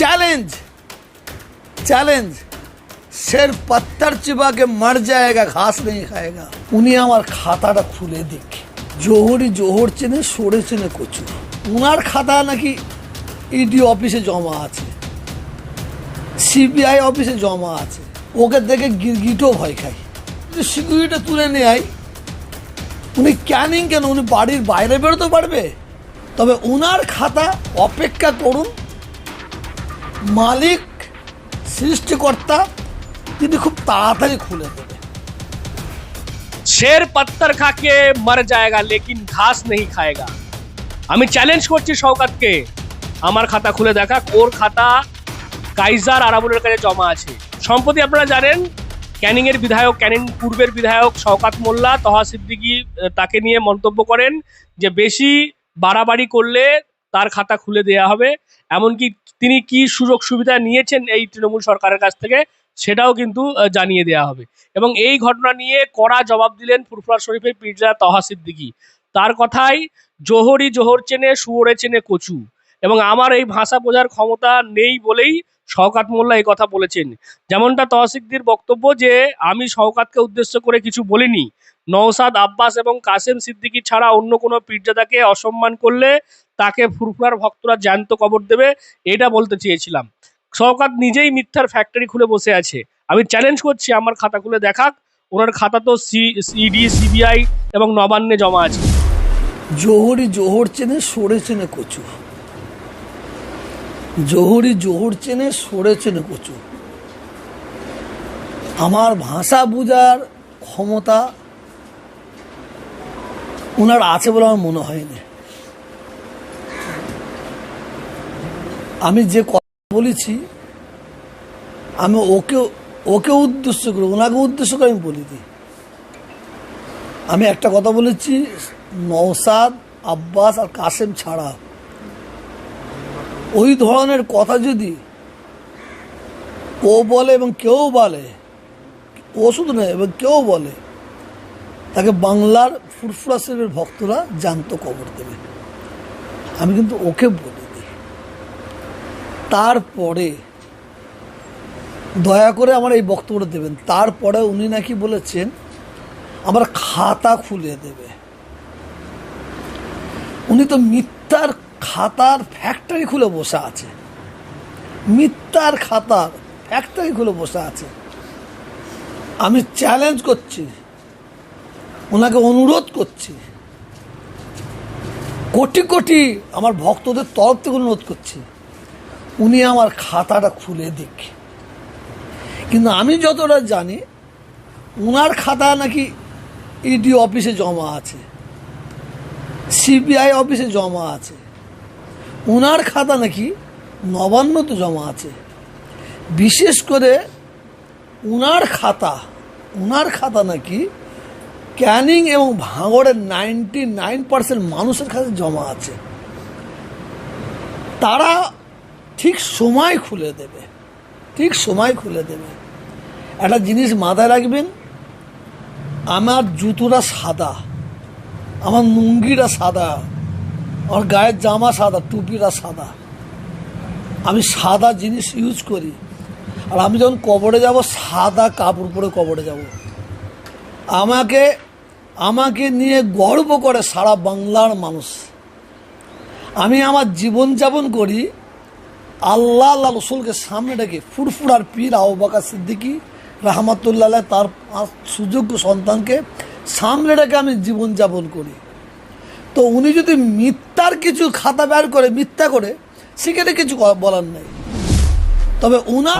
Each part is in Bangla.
चैलेंज चैलेंज शेर पत्थर चिपा के मर जाएगा घास नहीं खाएगा উনি আমার খাতাটা খুলে দেখে জোহরি জোহর চেনে সরে চেনে কচু উনার খাতা নাকি ইডি অফিসে জমা আছে সিবিআই অফিসে জমা আছে ওকে দেখে গিরগিটও ভয় খাই সিকিউরিটি তুলে নেয় উনি ক্যানিং কেন উনি বাড়ির বাইরে বেরোতে পারবে তবে উনার খাতা অপেক্ষা করুন মালিক, সৃষ্টিকর্তা, তিনি খুব তাড়াতাড়ি খুলে দেবে। শের পাত্তর খাকে মর যায়গা লেকিন ঘাস নেই খায়গা আমি চ্যালেঞ্জ করছি শওকাতকে আমার খাতা খুলে দেখা কোর খাতা কাইজার আরাবুলের কাছে জমা আছে সম্প্রতি আপনারা জানেন ক্যানিংয়ের বিধায়ক ক্যানিং পূর্বের বিধায়ক শওকাত মোল্লা তহা সিদ্দিকি তাকে নিয়ে মন্তব্য করেন যে বেশি বাড়াবাড়ি করলে তার খাতা খুলে দেয়া হবে এমনকি তিনি কি সুযোগ সুবিধা নিয়েছেন এই তৃণমূল সরকারের কাছ থেকে, সেটাও কিন্তু জানিয়ে দেওয়া হবে। এবং এই ঘটনা নিয়ে কড়া জবাব দিলেন ফুরফুরা শরীফের পীরজা তহা সিদ্দিকি। তার কথাই, জোহরি জোহর চেনে শুয়োরে চেনে কচু। এবং আমার এই ভাষা বোঝার ক্ষমতা নেই বলেই শওকাত মোল্লা এই কথা বলেছেন। যেমনটা তহসিকদির বক্তব্য যে, আমি শওকাতকে উদ্দেশ্য করে কিছু বলিনি। নওসাদ আব্বাস এবং কাসেম সিদ্দিকি ছাড়া অন্য কোনো পীরজাদাকে অসম্মান করলে তাকে ফুরফুরার ভক্তরা জ্যান্ত কবর দেবে, এটা বলতে চেয়েছিলাম। শওকাত নিজেই মিথ্যার ফ্যাক্টরি খুলে বসে আছে। আমি চ্যালেঞ্জ করছি, আমার খাতা খুলে দেখাক। ওনার খাতা তো সি ইডি সিবিআই এবং নবান্নে জমা আছে। জোহরি জোহর চেনে সরে চেনে কচু। জোহরি জোহর চেনে সরে চেনে কচু। আমার ভাষা বোঝার ক্ষমতা ওনার আছে বলে আমার মনে হয়নি। আমি যে কথা বলেছি, আমি ওকে ওকে উদ্দেশ্য করে, ওনাকে উদ্দেশ্য করে আমি বলিনি। আমি একটা কথা বলেছি, নওসাদ, আব্বাস আর কাসেম ছাড়া। ওই ধরনের কথা যদি ও বলে এবং কেউ বলে, ও শুধু নয়, এবং কেউ বলে তাকে বাংলার ফুরফুরা শরীফের ভক্তরা জানত কবর দেবে। আমি কিন্তু ওকে বলিনি তারপরে দয়া করে আমার এই বক্তব্যটা দেবেন। তারপরে উনি নাকি বলেছেন, আমার খাতা খুলে দেবে। উনি তো মিথ্যার খাতার ফ্যাক্টরি খুলে বসে আছে। মিথ্যার খাতার ফ্যাক্টরি খুলে বসে আছে। আমি চ্যালেঞ্জ করছি ওনাকে অনুরোধ করছি। কোটি কোটি আমার ভক্তদের তরফ থেকে অনুরোধ করছি। উনি আমার খাতাটা খুলে দিক কিন্তু আমি যতটা জানি ওনার খাতা নাকি ইডি অফিসে জমা আছে। সিবিআই অফিসে জমা আছে। ওনার খাতা নাকি নবান্নতে জমা আছে। বিশেষ করে ওনার খাতা ওনার খাতা নাকি ক্যানিং এবং ভাঙড়ের নাইনটি নাইন পার্সেন্ট মানুষের কাছে জমা আছে। তারা ঠিক সময় খুলে দেবে। ঠিক সময় খুলে দেবে। একটা জিনিস মাথায় রাখবেন, আমার জুতোটা সাদা, আমার লুঙ্গিটা সাদা, আমার গায়ের জামা সাদা, টুপিটা সাদা। আমি সাদা জিনিস ইউজ করি। আর আমি যখন কবরে যাব, সাদা কাপড় পরে কবরে যাব। আমাকে আমাকে নিয়ে গর্ব করে সারা বাংলার মানুষ। আমি আমার জীবনযাপন করি, আল্লাহ আল্লাহ রসুলকে সামনে রেখে ফুরফুরার পীর আহবাকা সিদ্দিকী রহমতুল্লাহ তার সুযোগ্য সন্তানকে সামনে রেখে আমি জীবনযাপন করি। তো উনি যদি মিথ্যার কিছু খাতা বের করে, মিথ্যা করে সেখানে কিছু বলার নেই। তবে উনার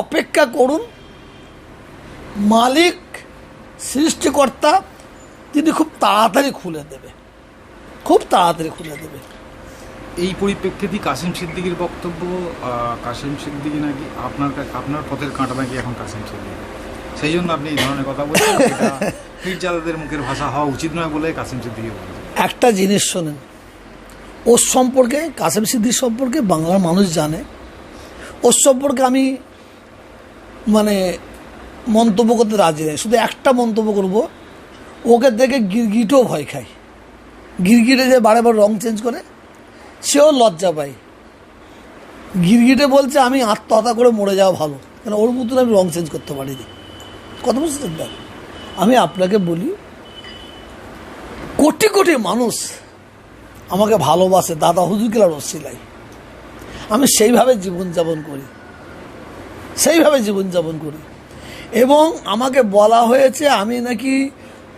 অপেক্ষা করুন। মালিক সৃষ্টিকর্তা তিনি খুব তাড়াতাড়ি খুলে দেবে। খুব তাড়াতাড়ি খুলে দেবে। এই পরিপ্রেক্ষিতে কাসিম সিদ্দিকির বক্তব্য কাসিম সিদ্দিকি নাকি আপনার আপনার পথের কাঁটা নাকি এখন কাসিম সিদ্দিকি সেই জন্য আপনি এই ধরনের কথা বলছেন। এটা পীরজাদাদের মুখের ভাষা হওয়া উচিত নয় বলে কাসিম সিদ্দিকি বলেছেন। একটা জিনিস শোনেন ওর সম্পর্কে কাসেম সিদ্দির সম্পর্কে বাংলার মানুষ জানে। ওর সম্পর্কে আমি মানে মন্তব্য করতে রাজি নেই। শুধু একটা মন্তব্য করব, ওকে দেখে গিরগিটও ভয় খায়। গিরগিটে যে বারে বার রং চেঞ্জ করে, সেও লজ্জা পায়। গিরগিটে বলছে, আমি আত্মহত্যা করে মরে যাওয়া ভালো। কেন? ওর মতন আমি রং চেঞ্জ করতে পারিনি। কথা বুঝতে দেখ আমি আপনাকে বলি, কোটি কোটি মানুষ আমাকে ভালোবাসে। দাদা হুজুরকিলা রসিলাই আমি সেইভাবে জীবনযাপন করি। সেইভাবে জীবনযাপন করি। এবং আমাকে বলা হয়েছে, আমি নাকি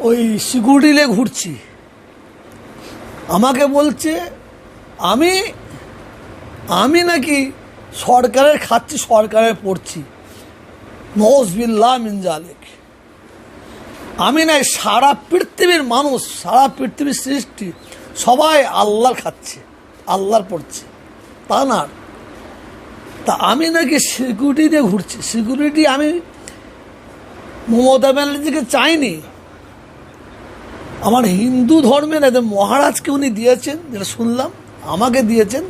ওই সিকিউরিটিলে ঘুরছি। আমাকে বলছে, আমি আমি নাকি সরকারের খাচ্ছি সরকারের পড়ছি। নজবিল্লা মিনজালেক আমি নাই সারা পৃথিবীর মানুষ, সারা পৃথিবীর সৃষ্টি সবাই আল্লাহর খাচ্ছে, আল্লাহর পড়ছে। তা না তা আমি নাকি সিকিউরিটি দিয়ে ঘুরছি। সিকিউরিটি আমি মমতা ব্যানার্জিকে চাইনি। আমার হিন্দু ধর্মের একজন মহারাজকে উনি দিয়েছেন, যেটা শুনলাম, আমাকে দিয়েছেন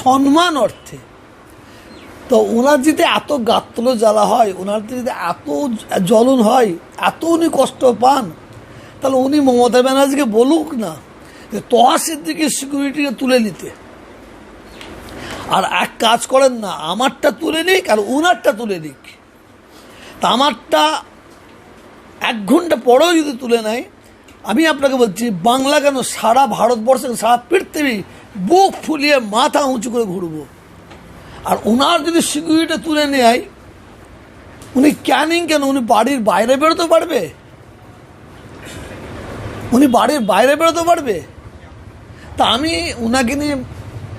সম্মান অর্থে। তো ওনার যদি এত গাত্র জ্বালা হয়, ওনার যদি এত জ্বলন হয়, এত উনি কষ্ট পান, তাহলে উনি মমতা ব্যানার্জিকে বলুক না যে তহাসের দিকে সিকিউরিটিকে তুলে নিতে। আর এক কাজ করেন না, আমারটা তুলে নিক আর ওনারটা তুলে নিক। তা আমারটা এক ঘণ্টা পরেও যদি তুলে নেয়, আমি আপনাকে বলছি, বাংলা কেন সারা ভারতবর্ষে সারা পৃথিবী বুক ফুলিয়ে মাথা উঁচু করে ঘুরবো? আর ওনার যদি সিকিউরিটি তুলে নেয়, উনি ক্যানিং কেন? উনি বাড়ির বাইরে বেরোতে পারবে? উনি বাড়ির বাইরে বেরোতে পারবে? তা আমি ওনাকে নিয়ে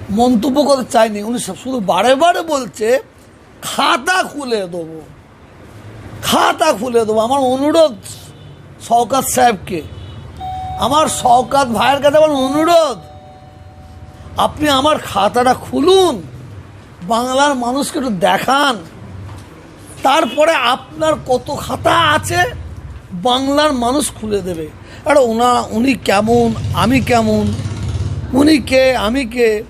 মন্তব্য করতে চাইনি। উনি শুধু বারে বারে বলছে, খাতা খুলে দেবো। খাতা খুলে দেবো। আমার অনুরোধ শওকাত সাহেবকে। আমার শওকাত ভাইয়ের কাছে আমার অনুরোধ, আপনি আমার খাতাটা খুলুন, বাংলার মানুষকে একটু দেখান। তারপরে আপনার কত খাতা আছে, বাংলার মানুষ খুলে দেবে। আর ওনা, উনি কেমন, আমি কেমন, উনি কে, আমি কে?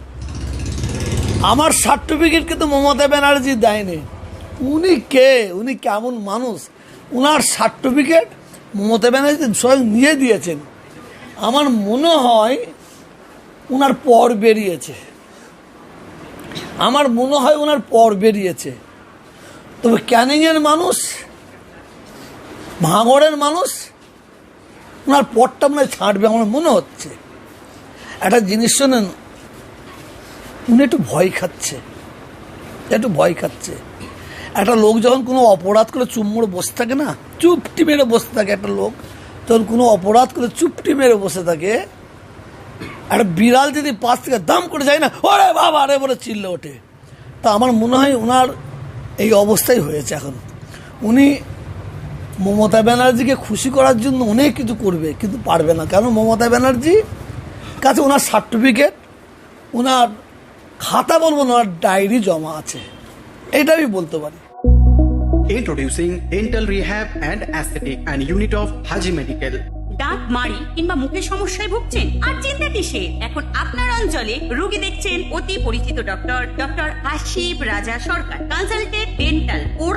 আমার সার্টিফিকেট কিন্তু মমতা ব্যানার্জি দেয়নি। উনি কে? উনি কেমন মানুষ? ওনার সার্টিফিকেট মমতা ব্যানার্জি স্বয়ং নিয়ে দিয়েছেন। আমার মনে হয় ওনার পর বেরিয়েছে। আমার মনে হয় ওনার পর বেরিয়েছে। তবে ক্যানিংয়ের মানুষ, ভাঙড়ের মানুষ ওনার পরটা মনে ছাঁটবে আমার মনে হচ্ছে। একটা জিনিস শোনেন উনি একটু ভয় খাচ্ছে। একটু ভয় খাচ্ছে। একটা লোক যখন কোনো অপরাধ করে চুপ মেরে বসে থাকে না, চুপটি মেরে বসে থাকে একটা লোক যখন কোনো অপরাধ করে চুপটি মেরে বসে থাকে, একটা বিড়াল যদি পাশ থেকে দাম করে যায় না, ওরে বাবা, আরে বলে চিল্লে ওঠে। তা আমার মনে হয় ওনার এই অবস্থাই হয়েছে এখন। উনি মমতা ব্যানার্জিকে খুশি করার জন্য অনেক কিছু করবে, কিন্তু পারবে না। কেন? মমতা ব্যানার্জি কাছে ওনার সার্টিফিকেট ওনার খাতা বলব না ডায়েরি জমা আছে। এটা আমি বলতে পারি। Introducing Dental Rehab and Aesthetic and Unit of Haji Medical. দাঁত মাড়ি কিংবা মুখের সমস্যায় ভুগছেন? আর চিন্তা কিসে? এখন আপনার অঞ্চলে রোগী দেখছেন অতি পরিচিত doctor doctor Ashib Raja Sarkar consulted dental oral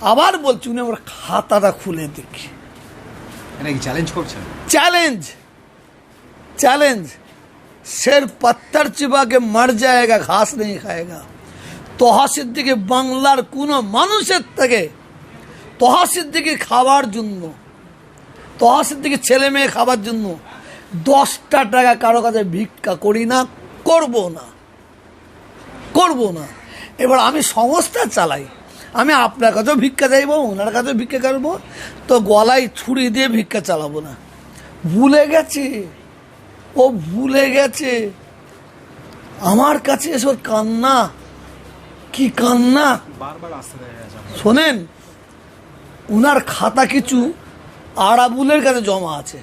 আবার বলছি উনি আমার খাতাটা খুলে দেখি। চ্যালেঞ্জ করছেন? চ্যালেঞ্জ চ্যালেঞ্জ শের পাত্তার চিবাকে মার যায়গা ঘাস নেই খায়গা। खाएगा দিকে বাংলার কোনো মানুষের থেকে তোহা দিকে খাওয়ার জন্য তোহা দিকে ছেলে মেয়ে খাবার জন্য দশটা টাকা কারও কাছে ভিক্ষা করি না করব না। করব না। এবার আমি সংস্থা চালাই। আমি আপনার কাছেও ভিক্ষা চাইব ওনার কাছেও ভিক্ষা করব। তো গলায় ছুরি দিয়ে ভিক্ষা চালাবো না। ভুলে গেছে। ও ভুলে গেছে। আমার কাছে এসব কান্না। কি কান্না। শোনেন উনার খাতা কিছু আরাবুলের কাছে জমা আছে।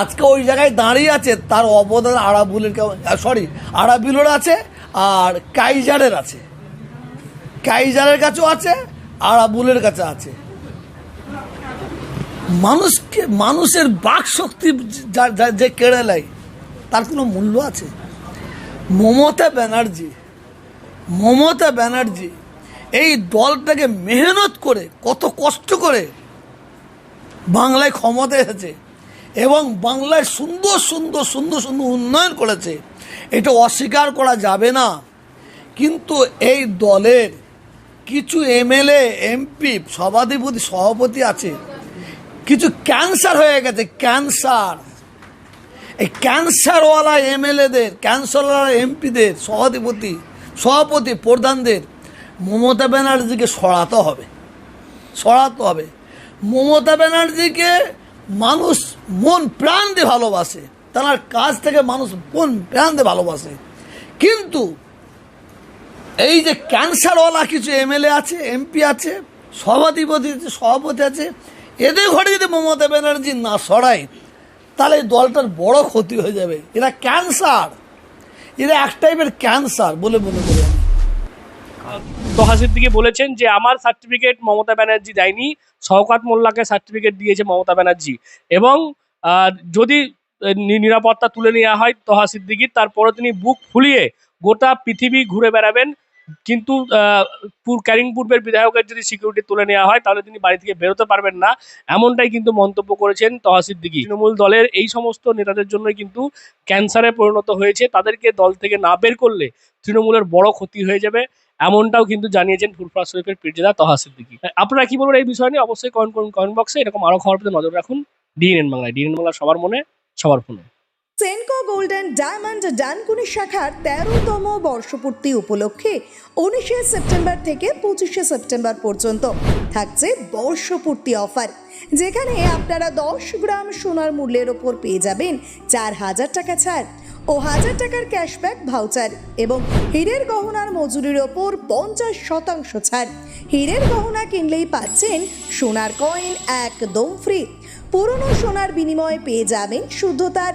আজকে ওই জায়গায় দাঁড়িয়ে আছে তার অবদান আরাবুলের সরি আরাবিলের আছে আর কাইজারের আছে। কাইজারের কাছেও আছে আর আবুলের কাছে আছে। মানুষকে, মানুষের বাক শক্তি যা- কেড়ে নেয়, তার কোনো মূল্য আছে? মমতা ব্যানার্জি মমতা ব্যানার্জি এই দলটাকে মেহনত করে, কত কষ্ট করে বাংলায় ক্ষমতা এসেছে এবং বাংলায় সুন্দর সুন্দর সুন্দর সুন্দর উন্নয়ন করেছে। এটা অস্বীকার করা যাবে না। কিন্তু এই দলের কিছু এমএলএ, এমপি, সভাধিপতি, সভাপতি আছে। কিছু ক্যান্সার হয়ে গেছে, ক্যান্সার। এই ক্যান্সারওয়ালা এমএলএদের, ক্যান্সারওয়ালা এমপিদের, সভাধিপতি, সভাপতি, প্রধানদের মমতা ব্যানার্জিকে সরাতে হবে। সরাতে হবে। মমতা ব্যানার্জিকে মানুষ মন প্রাণ দিয়ে ভালোবাসে। তার কাজ থেকে মানুষ মন প্রাণ দিয়ে ভালোবাসে। কিন্তু এই যে ক্যান্সারওয়ালা কিছু এমএলএ আছে, এমপি আছে, সভাধিপতি আছে, সভাপতি আছে, এদের ঘরে যদি মমতা ব্যানার্জি না সরায়, তাহলে এই দলটার বড় ক্ষতি হয়ে যাবে। এরা ক্যান্সার। এরা এক টাইপের ক্যান্সার। বলে মনে করি তোহা সিদ্দিকি বলেছেন যে, আমার সার্টিফিকেট মমতা ব্যানার্জি দেয়নি। শওকাত মোল্লাকে সার্টিফিকেট দিয়েছে মমতা ব্যানার্জি। এবং যদি নিরাপত্তা তুলে নেওয়া হয় তোহা সিদ্দিকির তারপরে তিনি বুক ফুলিয়ে গোটা পৃথিবী ঘুরে বেড়াবেন। কিন্তু ক্যারিং পূর্বের বিধায়কের যদি সিকিউরিটি তুলে নেওয়া হয়, তাহলে তিনি বাড়ি থেকে বেরোতে পারবেন না। এমনটাই কিন্তু মন্তব্য করেছেন তোহা সিদ্দিকি তৃণমূল দলের এই সমস্ত নেতাদের জন্যই কিন্তু ক্যান্সারে পরিণত হয়েছে। তাদেরকে দল থেকে না বের করলে তৃণমূলের বড় ক্ষতি হয়ে যাবে। এমনটাও কিন্তু জানিয়েছেন ফুরফুরা শরীফের পীরজাদা তহা আপনারা কি বলবেন এই বিষয় নিয়ে? অবশ্যই কমেন্ট করুন, কমেন্ট বক্সে। এরকম আরও খবর পেতে নজর রাখুন। ডিএনএন বাংলায়। ডিএনএন বাংলা সবার মনে, সবার ফোনে। সেনকো গোল্ডেন ডায়মন্ড ডানকুনি শাখার তেরোতম বর্ষপূর্তি উপলক্ষে উনিশে সেপ্টেম্বর থেকে পঁচিশে সেপ্টেম্বর পর্যন্ত থাকছে বর্ষপূর্তি অফার, যেখানে আপনারা দশ গ্রাম সোনার মূল্যের ওপর পেয়ে যাবেন চার হাজার টাকা ছাড় ও হাজার টাকার ক্যাশব্যাক ভাউচার এবং হীরের গহনার মজুরির ওপর পঞ্চাশ শতাংশ ছাড়। হীরের গহনা কিনলেই পাচ্ছেন সোনার কয়েন একদম ফ্রি পুরনো সোনার বিনিময়ে পেয়ে যাবেন শুদ্ধতার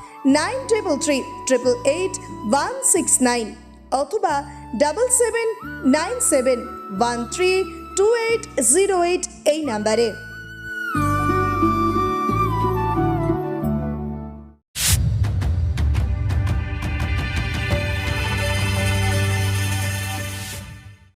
nine triple three triple eight one six nine অথবা double seven nine seven one three two eight zero eight এই নাম্বারে